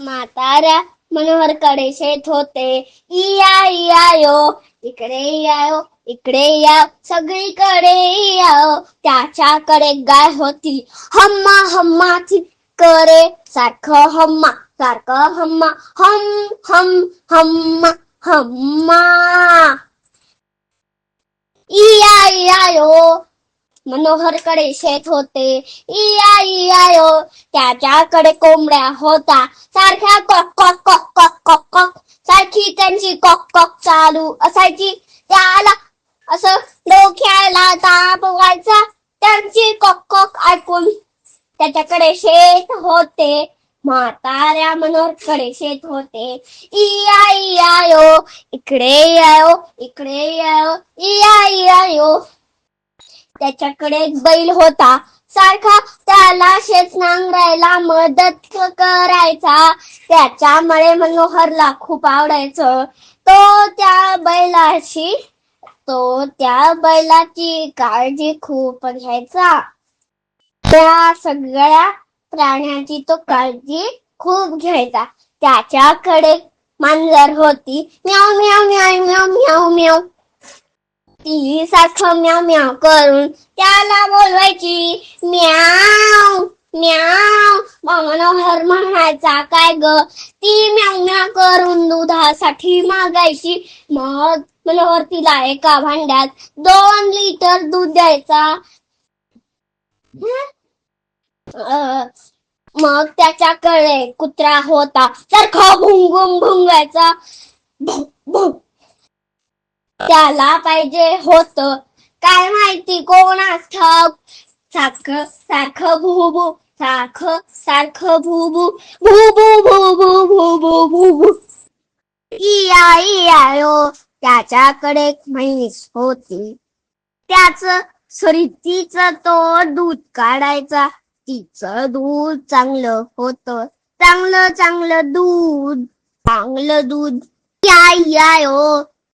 म्हाताऱ्या मनोहरकडे शेत होते इया इया यो. इकडे यायो इकडे या. सगळीकडे याओ त्याच्याकडे गाय होती. हम्मा हम्मा करे सारखं हम्मा सारखं हम्मा. हम हम हम्मा हम्मा. इया इया यो. मनोहरकडे शेत होते. इया इया यो. त्याच्याकडे कोंबड्या होता. सारख्या cock cock cock cock cock cock. सारखी त्यांची कॉक कॉक चालू असायची. त्याला असं डोक्याला ताप व्हायचा. त्यांची कॉक कॉक ऐकून त्याच्याकडे शेत होते. म्हाताऱ्या मनोहरकडे शेत होते. इया इया यो. इकडे यायो इकडे यायो इया इया यो. त्याच्याकडे एक बैल होता. सारखा त्याला शेत नांगरायला मदत करायचा. त्याच्यामुळे मनोहरला खूप आवडायचं. तो त्या बैलाची तो त्या बैलाची काळजी खूप घ्यायचा. त्या सगळ्या प्राण्याची तो काळजी खूप घ्यायचा. त्याच्याकडे मांजर होती. म्याव म्याव म्याव म्याव म्याव म्याव सारखं म्याव म्याव करून त्याला बोलवायची. म्याव म्याव मनोहर म्हणायचा काय ग? ती म्याव म्याव करून दुधासाठी मागायची. मग मनोहर तिला एका भांड्यात दोन लिटर दूध द्यायचा. अं, मग त्याच्याकडे कुत्रा होता. सारखा भुंगुम भुंगायचा. भुंग त्याला पाहिजे होत. काय माहिती कोण ठाऊक? साख साख भूभू साख सारखं भूभू भूभू भूभू भूभू भूभू. इया इयायो त्याच्याकडे एक म्हैस होती. त्याच सॉरी तिचं तो दूध काढायचा. तिचं दूध चांगलं होत. चांगलं चांगलं दूध. चांगलं दूध. या या